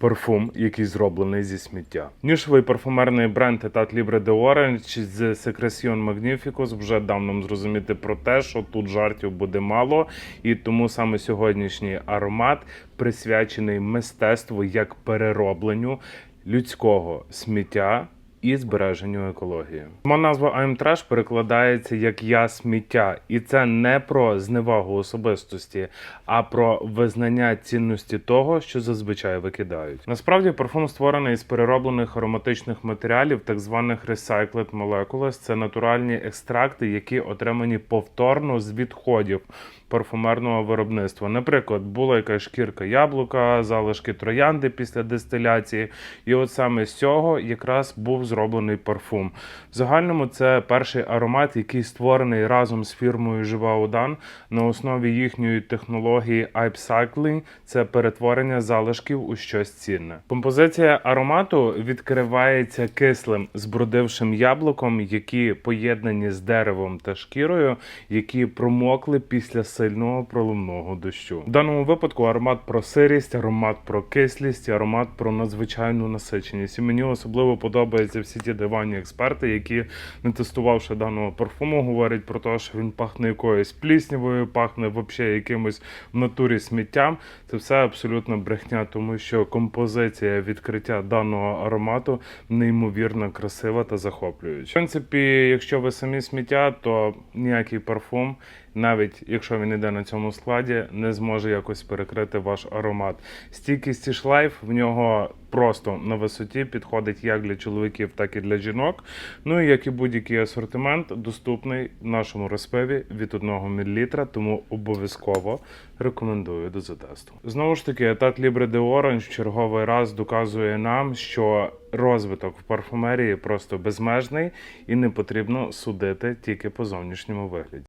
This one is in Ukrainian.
парфум, який зроблений зі сміття. Нішовий парфумерний бренд Etat Libre de Orange з Secretion Magnificus вже дав нам зрозуміти про те, що тут жартів буде мало, і тому саме сьогоднішній аромат присвячений мистецтву як переробленню людського сміття. І збереженню екології. Моя назва I'm перекладається як я сміття, і це не про зневагу особистості, а про визнання цінності того, що зазвичай викидають. Насправді парфум створений з перероблених ароматичних матеріалів, так званих recycled molecules. Це натуральні екстракти, які отримані повторно з відходів парфумерного виробництва. Наприклад, була якась шкірка яблука, залишки троянди після дистиляції, і от саме з цього якраз був зроблений парфум. В загальному це перший аромат, який створений разом з фірмою Жива Удан на основі їхньої технології upcycling – це перетворення залишків у щось цінне. Композиція аромату відкривається кислим збродившим яблуком, які поєднані з деревом та шкірою, які промокли після сильного проливного дощу. В даному випадку аромат про сирість, аромат про кислість, аромат про надзвичайну насиченість. І мені особливо подобаються всі ті диванні експерти, які, не тестувавши даного парфуму, говорять про те, що він пахне якоюсь пліснявою, пахне взагалі якимось в натурі сміттям. Це все абсолютно брехня, тому що композиція відкриття даного аромату неймовірно красива та захоплююча. В принципі, якщо ви самі сміття, то ніякий парфум, навіть якщо він іде на цьому складі, не зможе якось перекрити ваш аромат. Стійкість і шлайф в нього просто на висоті підходить як для чоловіків, так і для жінок. Ну і як і будь-який асортимент, доступний в нашому розпиві від 1 мл, тому обов'язково рекомендую до затесту. Знову ж таки, Etat Libre de Orange в черговий раз доказує нам, що розвиток в парфумерії просто безмежний і не потрібно судити тільки по зовнішньому вигляді.